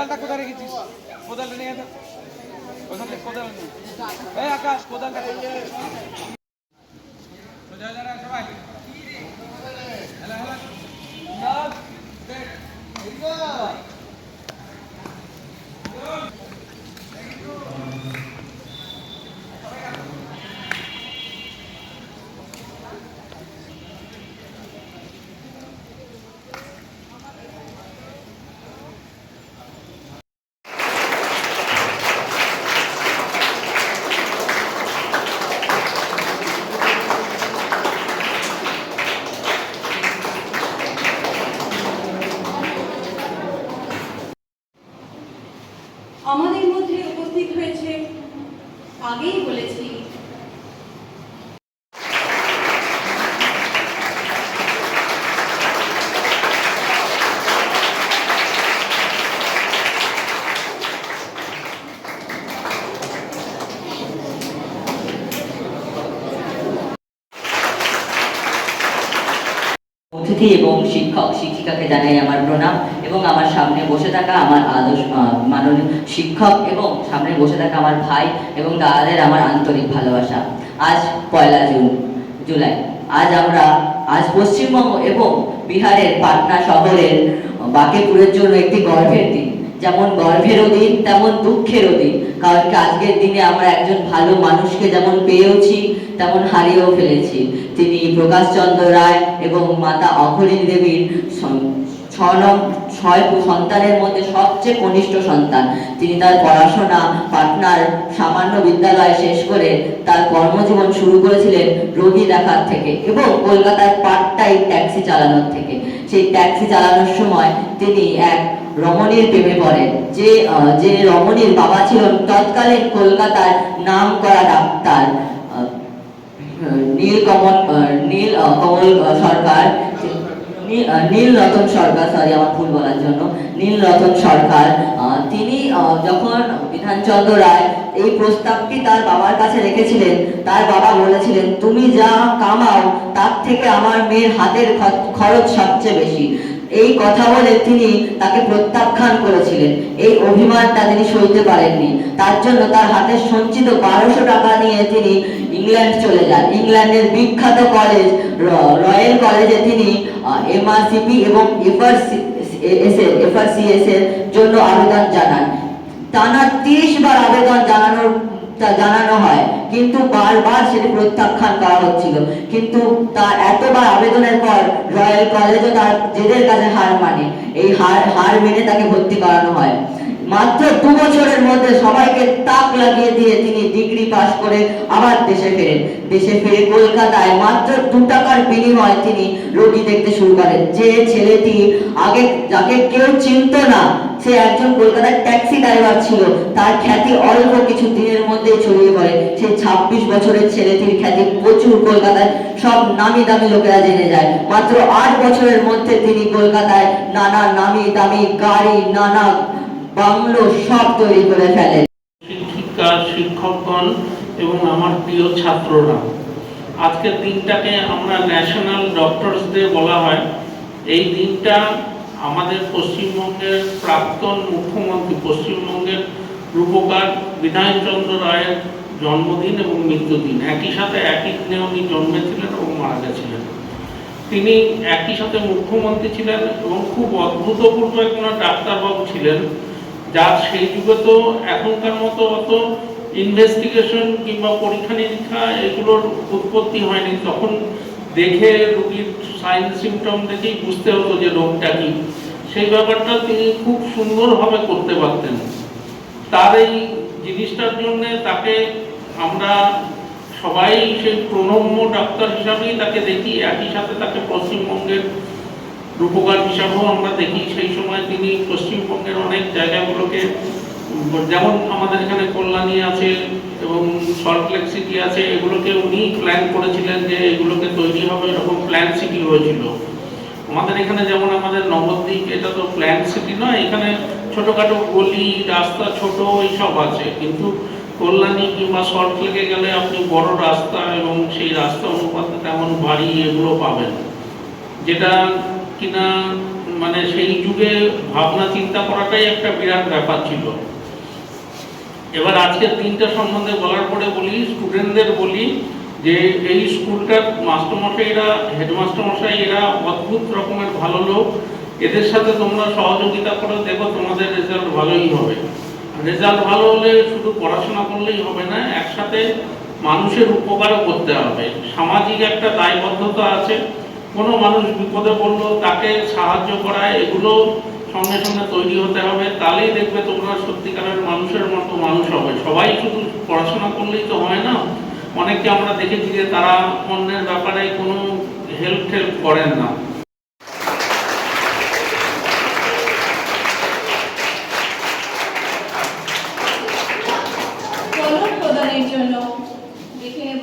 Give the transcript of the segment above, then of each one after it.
কোদালটা কোথায় রেখেছিস? কোদালটা নিয়ে কোদাল নেই আকাশ কোদালটা কোথায়? সোজা দাঁড়া সবাই হেলা, হেলা। নাক, দেখ। আমাদের মধ্যে উপস্থিত হয়েছে আগেই বলেছি। এবং শিক্ষক শিক্ষিকাকে জানাই আমার প্রণাম। এবং আমার সামনে বসে থাকা আমার আদর্শ মাননীয় শিক্ষক এবং সামনে বসে থাকা আমার ভাই এবং দাদাদের আমার আন্তরিক ভালোবাসা। আজ পয়লা জুন, জুলাই। আজ আমরা, আজ পশ্চিমবঙ্গ এবং বিহারের পাটনা শহরের বাঁকেপুরের জন্য একটি গর্বের দিন। যেমন গর্ভেরও দিন, তেমন দুঃখেরও দিন। কারণ কি আজকের দিনে আমরা একজন ভালো মানুষকে যেমন পেয়েওছি, তেমন হারিয়েও ফেলেছি। তিনি প্রকাশচন্দ্র রায় এবং মাতা অঘরিণী দেবীর নং ছয় সন্তানের মধ্যে সবচেয়ে কনিষ্ঠ সন্তান। তিনি তার পড়াশোনা, পাটনার সামান্য বিদ্যালয় শেষ করে তার কর্মজীবন শুরু করেছিলেন রোগী দেখার থেকে এবং কলকাতার পাট্টাই ট্যাক্সি চালানোর থেকে। সেই ট্যাক্সি চালানোর সময় তিনি এক রমণীর প্রেমে পড়েন। যে যে রমণীর বাবা ছিলেন তৎকালীন কলকাতার নাম করা ডাক্তার নীল কমল নীল কমল সরকার। নীল রতন সরকার সরি আমার ভুল বলার জন্য। নীল রতন সরকার তিনি যখন বিধানচন্দ্র রায় এই প্রস্তাবটি তার বাবার কাছে রেখেছিলেন, তার বাবা বলেছিলেন, তুমি যা কামাও, তার থেকে আমার মেয়ের হাতের খরচ সবচেয়ে বেশি। এই কথা বলে তিনি তাকে প্রত্যাখ্যান করেছিলেন। এই অভিমানটা তিনি সইতে পারেননি। তার জন্য তার হাতে সঞ্চিত বারোশো টাকা নিয়ে তিনি ইংল্যান্ড চলে যান। ইংল্যান্ডের বিখ্যাত কলেজ রয়্যাল কলেজে তিনি এমআরসিপি এবং এফআরসি এফআরসিএস এর জন্য আবেদন জানান। টানা তিরিশ বার আবেদন জানানোর জানানো হয়। কিন্তু বারবার সেটি প্রত্যাখ্যান করা হচ্ছিল। কিন্তু তার এতবার আবেদনের পর রয়্যাল কলেজও তার জেদের কাছে হার মানে এই হার হার মেনে তাকে ভর্তি করানো হয়। মাত্র দু বছরের মধ্যে সবাইকে তাক লাগিয়ে দিয়ে তিনি ডিগ্রি পাশ করে আবার দেশে ফেরেন। দেশে ফিরে কলকাতায় মাত্র দু টাকার বিনিময়ে তিনি রোগী দেখতে শুরু করেন। যে ছেলেটি আগে, যাকে কেউ চিনত না, সে একজন কলকাতার ট্যাক্সি ড্রাইভার ছিল। তার খ্যাতি অল্প কিছু দিনের মধ্যেই ছড়িয়ে পড়ে। সেই ছাব্বিশ বছরের ছেলেটির খ্যাতি প্রচুর কলকাতায় সব নামি দামি লোকেরা জেনে যায়। মাত্র আট বছরের মধ্যে তিনি কলকাতায় নানা নামি দামি গাড়ি, নানা বাংলো সব তৈরি করে ফেলেন শিক্ষিকা, শিক্ষকগণ এবং আমার প্রিয় ছাত্ররা আজকের দিনটাকে আমরা ন্যাশনাল ডক্টরস ডে বলা হয়। এই দিনটা আমাদের পশ্চিমবঙ্গের প্রাক্তন মুখ্যমন্ত্রী, পশ্চিমবঙ্গের রূপকার বিধানচন্দ্র রায়ের জন্মদিন এবং মৃত্যুদিন। একই সাথে একই দিনে উনি জন্মেছিলেন এবং মারা গেছিলেন। তিনি একই সাথে মুখ্যমন্ত্রী ছিলেন এবং খুব অদ্ভুতপূর্ব একজন ডাক্তারবাবু ছিলেন। যার সেই যুগে তো এখনকার মতো অত ইনভেস্টিগেশন কিংবা পরীক্ষা নিরীক্ষা এগুলোর উৎপত্তি হয়নি। তখন দেখে রোগীর সাইন সিমটম দেখেই বুঝতে হতো যে রোগটা কি। সেই ব্যাপারটা তিনি খুব সুন্দরভাবে করতে পারতেন। তার এই জিনিসটার জন্য তাকে আমরা সবাই সেই প্রণম্য ডাক্তার হিসাবেই তাকে দেখি। একই সাথে তাকে পশ্চিমবঙ্গের রূপকার হিসাবেও আমরা দেখি সেই সময় তিনি পশ্চিমবঙ্গের অনেক জায়গাগুলোকে, যেমন আমাদের এখানে কল্যাণী আছে এবং সল্টলেক সিটি আছে, এগুলোকে উনি প্ল্যান করেছিলেন যে এগুলোকে তৈরি হবে, এরকম প্ল্যান সিটি হয়েছিল। আমাদের এখানে যেমন আমাদের নবদ্বীপ, এটা তো প্ল্যান সিটি নয়, এখানে ছোটোখাটো গলি, রাস্তা ছোট, এইসব আছে। কিন্তু কল্যাণী কিংবা সল্টলেকে গেলে আপনি বড় রাস্তা এবং সেই রাস্তা অনুপাতে তেমন বাড়ি এগুলো পাবেন যেটা কিনা মানে সেই যুগে ভাবনা, চিন্তা করাটাই একটা বিরাট ব্যাপার ছিল। এবার আজকের দিনটা সম্বন্ধে বলার পরে বলি স্টুডেন্টদের বলি যে এই স্কুলটার মাস্টারমশাইরা, হেডমাস্টারমশাই এরা অদ্ভুত রকমের ভালো লোক। এদের সাথে তোমরা সহযোগিতা করে, দেখো তোমাদের রেজাল্ট ভালোই হবে। রেজাল্ট ভালো হলে শুধু পড়াশোনা করলেই হবে না, একসাথে মানুষের উপকারও করতে হবে। সামাজিক একটা দায়বদ্ধতা আছে। কোনো মানুষ বিপদে পড়ল, তাকে সাহায্য করা, এগুলো সঙ্গে সঙ্গে তৈরি হতে হবে। তাহলেই দেখবে তোমরা সত্যিকারের মানুষের মতো মানুষ হবে। সবাই শুধু পড়াশোনা করলেই তো হয় না। অনেকে আমরা দেখেছি যে তারা অন্যের ব্যাপারে কোনো হেল্প টেল্প করেন না কলম প্রদানের জন্য দেখে নেব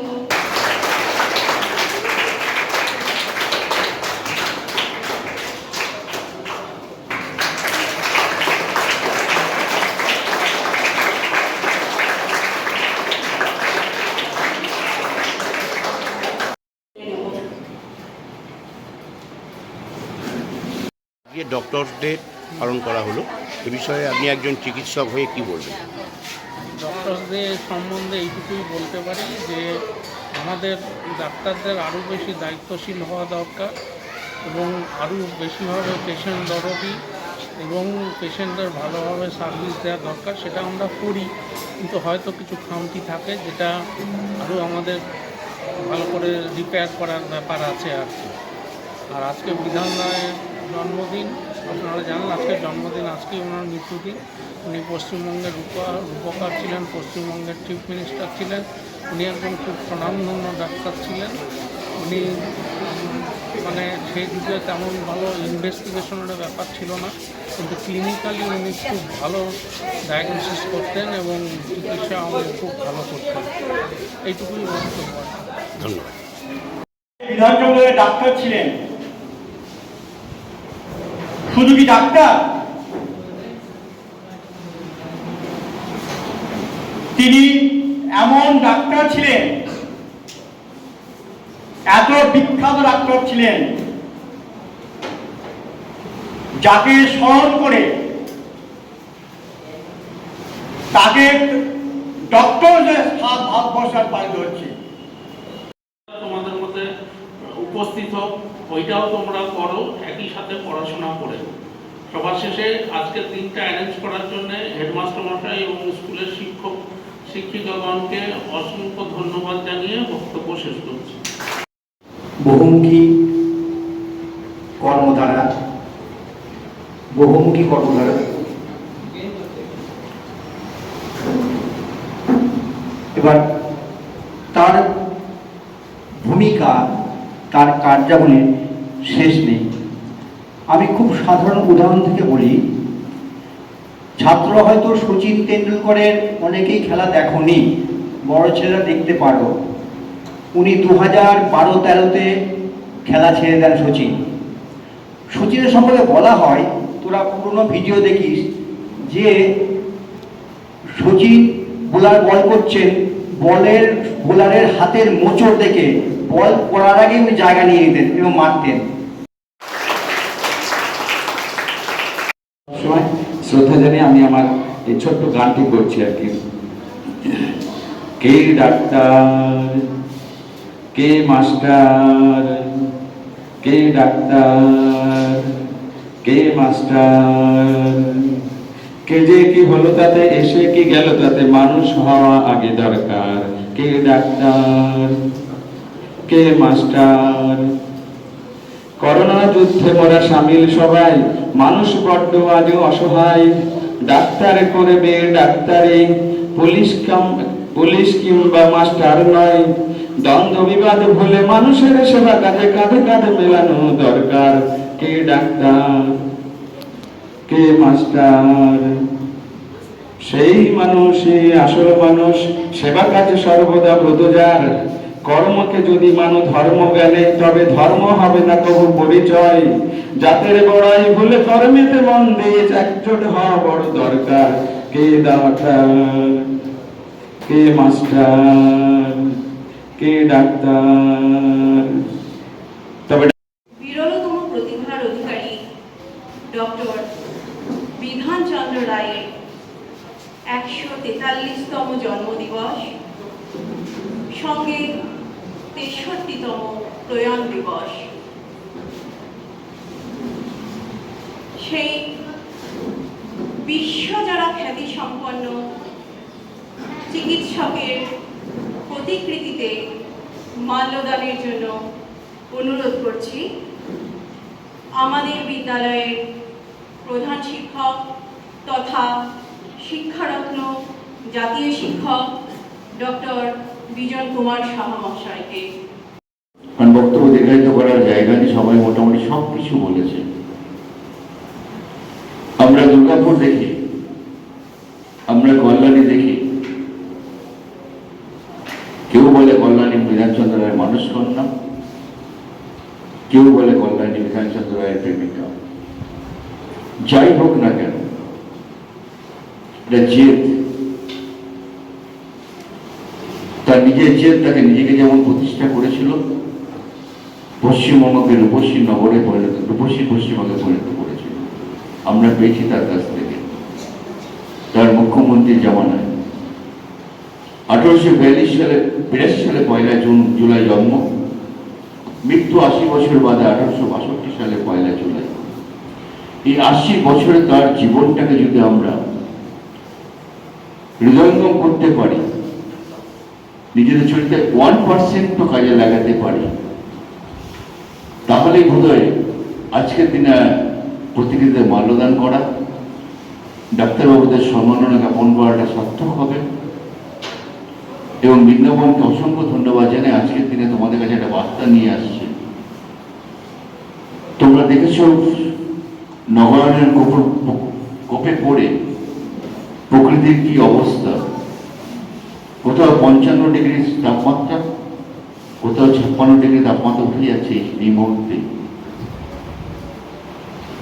আজকে ডক্টরস ডে পালন করা হলো। এ বিষয়ে আপনি একজন চিকিৎসক হয়ে কি বলবেন? ডক্টরদের সম্বন্ধে এইটুকুই বলতে পারি যে, আমাদের ডাক্তারদের আরও বেশি দায়িত্বশীল হওয়া দরকার এবং আরও বেশিভাবে পেশেন্ট দরদি এবং পেশেন্টদের ভালোভাবে সার্ভিস দেওয়া দরকার, সেটা আমরা করি। কিন্তু হয়তো কিছু খামতি থাকে যেটা আরও আমাদের ভালো করে রিপেয়ার করার ব্যাপার আছে আর কি। আর আজকে বিধান জন্মদিন আপনারা জানেন আজকে জন্মদিন আজকেই ওনার মৃত্যুদিন। উনি পশ্চিমবঙ্গের রূপা রূপকার ছিলেন পশ্চিমবঙ্গের চিফ মিনিস্টার ছিলেন। উনি একজন খুব স্বনামধন্য ডাক্তার ছিলেন। উনি মানে সেই যুগে তেমন ভালো ইনভেস্টিগেশনের ব্যাপার ছিল না কিন্তু ক্লিনিক্যালি উনি খুব ভালো ডায়াগনোসিস করতেন এবং চিকিৎসা আমাদের খুব ভালো করতেন। এইটুকুই বক্তব্য। ধন্যবাদ। বিধানচন্দ্রের ডাক্তার ছিলেন। শুধু কি ডাক্তার? তিনি এমন ডাক্তার ছিলেন, এত বিখ্যাত ডাক্তার ছিলেন, যাকে স্মরণ করে তাকে ডক্টর ভারতবর্ষের পালিত হচ্ছে তোমাদের মধ্যে উপস্থিত হোক, ওইটাও তোমরা করো, একই সাথে পড়াশোনা করে সবার শেষে আজকের দিনটা অ্যারেঞ্জ করার জন্য হেডমাস্টার মশাই এবং স্কুলের শিক্ষক শিক্ষিকাগণকে অসংখ্য ধন্যবাদ জানিয়ে বক্তব্য শেষ করছি। বহুমুখী কর্মধারা বহুমুখী কর্মধারা। এবার তার ভূমিকা তার কার্যাবলীর শেষ নেই। আমি খুব সাধারণ উদাহরণ থেকে বলি, ছাত্র হয়তো সচিন তেন্ডুলকরের অনেকেই খেলা দেখনি, বড় ছেলেরা দেখতে পারো। উনি দু হাজার বারো তেরোতে খেলা ছেড়ে দেন সচিন সচিনের সম্পর্কে বলা হয়, তোরা পুরনো ভিডিও দেখিস যে সচিন বোলার বল করছেন, বলের, বোলারের হাতের মোচড় দেখে বল পড়ার আগে উনি জায়গা নিয়ে নিতেন এবং মারতেন সময় শ্রদ্ধা জানিয়ে আমি আমার এই ছোট্ট গানটি করছি আর কি। কে ডাক্তার? কে মাস্টার? কে ডাক্তার? কে মাস্টার? কে যে কি হলো তাতে, এসে কি গেল তাতে, মানুষ হওয়া আগে দরকার। কে ডাক্তার? কে মাস্টার? করোনা যুদ্ধে মোরা সামিল সবাই, মানুষ বড্ড আজও অসহায়। ডাক্তার করবে ডাক্তারি, পুলিশ পুলিশ কিংবা মাস্টার নয়। দ্বন্দ্ব বিবাদ ভুলে মানুষের সেবা কাজে কাঁধে কাঁধে মেলানো দরকার। কে ডাক্তার? কে মাস্টার? সেই মানুষই আসল মানুষ, সেবা কাজে সর্বদা ব্রতজার। কর্মকে যদি মানো ধর্ম গেলে তবে ধর্ম হবে না কবু পরিচয়। জাতের বড়াই ভুলে কর্মেতে মন দিয়ে একজোট হওয়া বড় দরকার। কে ডাক্তার? কে মাস্টার? কে ডাক্তার? তবে একশো তেতাল্লিশতম জন্মদিবস। সঙ্গে তেষট্টিতম প্রয়াণ দিবস। সেই বিশ্ব যারা খ্যাতি সম্পন্ন চিকিৎসকের প্রতিকৃতিতে মাল্যদানের জন্য অনুরোধ করছি, আমাদের বিদ্যালয়ের প্রধান শিক্ষক তথা শিক্ষারত্ন জাতীয় শিক্ষক ডক্টর বিজন কুমার সাহা কারণ বক্তব্য দীর্ঘায়িত করার জায়গা নেই সবাই মোটামুটি সব কিছু বলেছে। আমরা দুর্গাপুর দেখি, আমরা কল্যাণী দেখি। কেউ বলে কল্যাণী বিধানচন্দ্র রায়ের মানুষ কন্যা কেউ বলে কল্যাণী বিধানচন্দ্র রায়ের প্রেমিকা। যাই হোক না কেন, এটা তার নিজের জেদ তাকে নিজেকে যেমন প্রতিষ্ঠা করেছিল পশ্চিমবঙ্গকে রূপসী নগরে পরিণত, রূপসী পশ্চিমবঙ্গে পরিণত করেছিল। আমরা পেয়েছি তার কাছ থেকে। তার মুখ্যমন্ত্রীর জামানায়। আঠারোশো বিয়াল্লিশ সালে, বিরাশি সালে পয়লা জুন, জুলাই জন্ম। মৃত্যু আশি বছর বাদে আঠারোশো বাষট্টি সালে পয়লা জুলাই। এই আশি বছরে তার জীবনটাকে যদি আমরা হৃদয়ঙ্গম করতে পারি নিজেদের চরিত্রে ওয়ান পার্সেন্টও কাজে লাগাতে পারি। তাহলেই বোধহয় আজকের দিনে প্রতিনিধিদের মাল্যদান করা, ডাক্তারবাবুদের সম্মাননা জ্ঞাপন করাটা সার্থক হবে। এবং বৃন্দাবনকে অসংখ্য ধন্যবাদ জানাই আজকের দিনে তোমাদের কাছে একটা বার্তা নিয়ে আসছে। তোমরা দেখেছ নগরায়নের কোপে কোপে পড়ে প্রকৃতির কি অবস্থা? কোথাও পঞ্চান্ন ডিগ্রি তাপমাত্রা, কোথাও ছাপ্পান্ন ডিগ্রি তাপমাত্রা উঠে যাচ্ছে এই মুহূর্তে।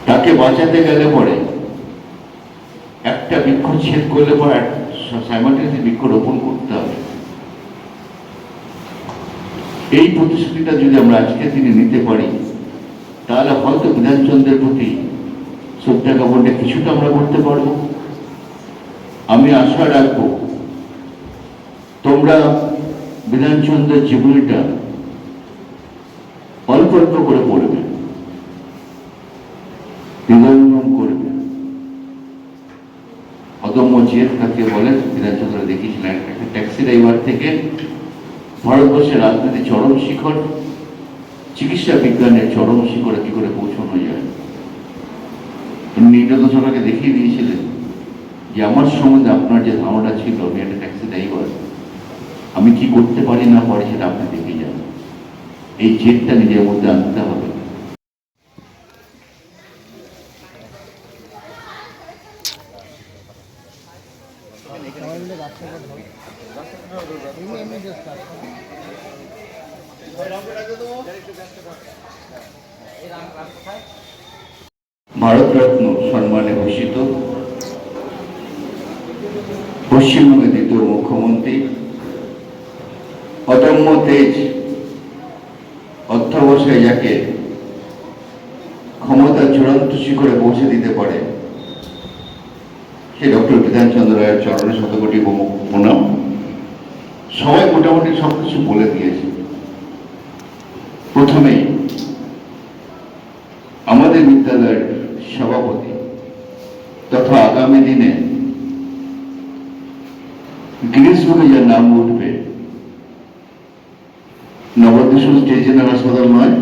তাকে বাঁচাতে গেলে পরে একটা বৃক্ষ ছেদ করলে পরে সাইমালটেনিয়াসলি বৃক্ষ রোপণ করতে হবে। এই প্রতিশ্রুতিটা যদি আমরা আজকে দিনে নিতে পারি, তাহলে হয়তো বিধানচন্দ্রের প্রতি শ্রদ্ধা জ্ঞাপনটা কিছুটা আমরা করতে পারব। আমি আশা রাখব তোমরা বিধানচন্দ্রের জীবনীটা অল্প অল্প করে পড়বে। হৃদয়ঙ্গম করবে। অদম্য জেদ কাকে বলে? বিধানচন্দ্র দেখিয়েছিলেন একটা ট্যাক্সি ড্রাইভার থেকে ভারতবর্ষের রাজনীতি চরম শিখর চিকিৎসা বিজ্ঞানের চরম শিখরে কি করে পৌঁছানো যায়? নির্যাতন সরকারকে দেখিয়ে দিয়েছিলেন যে আমার সম্বন্ধে আপনার যে ধারণা ছিল, আমি একটা আমি কি করতে পারি না পারি সেটা আপনি দেখে যান এই জেদটা নিজের মধ্যে আনতে হবে। ভারতরত্ন সম্মানে ভূষিত পশ্চিমবঙ্গের দ্বিতীয় মুখ্যমন্ত্রী অদম্য তেজ অধ্যবসায় যাকে ক্ষমতার চূড়ান্ত শিখরে পৌঁছে দিতে পারে সে ডক্টর বিধানচন্দ্র রায়ের চরণে শতকোটি প্রণাম সবাই মোটামুটি সব কিছু বলে দিয়েছে। প্রথমেই আমাদের বিদ্যালয়ের সভাপতি তথা আগামী দিনে বুকে যার নাম উঠবে নবদ্বীপ স্টেট জেনারেল হাসপাতাল নয়।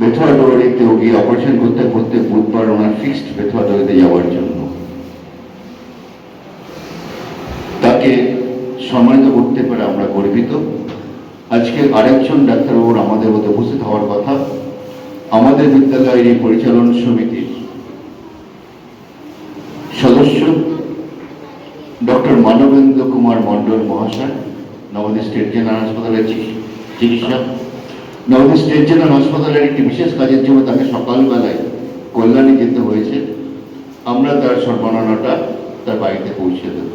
বেথুয়া ডোরিতে গিয়ে অপারেশন করতে করতে বুধবার ওনার ফিক্সড বেথুয়া ডোরিতে যাওয়ার জন্য। তাকে সম্মানিত করতে পারে আমরা গর্বিত। আজকে আরেকজন ডাক্তারবাবুর আমাদের মধ্যে উপস্থিত হওয়ার কথা। আমাদের বিদ্যালয়ের এই পরিচালন সমিতির সদস্য ডক্টর মানবেন্দ্র কুমার মণ্ডল মহাশয়। নবদ্বীপ স্টেট জেনারেল হাসপাতালের চিকিৎসা নবদ্বীপ স্টেট জেনারেল হাসপাতালের একটি বিশেষ কাজের জন্য তাকে সকালবেলায় কল্যাণী যেতে হয়েছে আমরা তার সম্মাননাটা তার বাড়িতে পৌঁছে দেব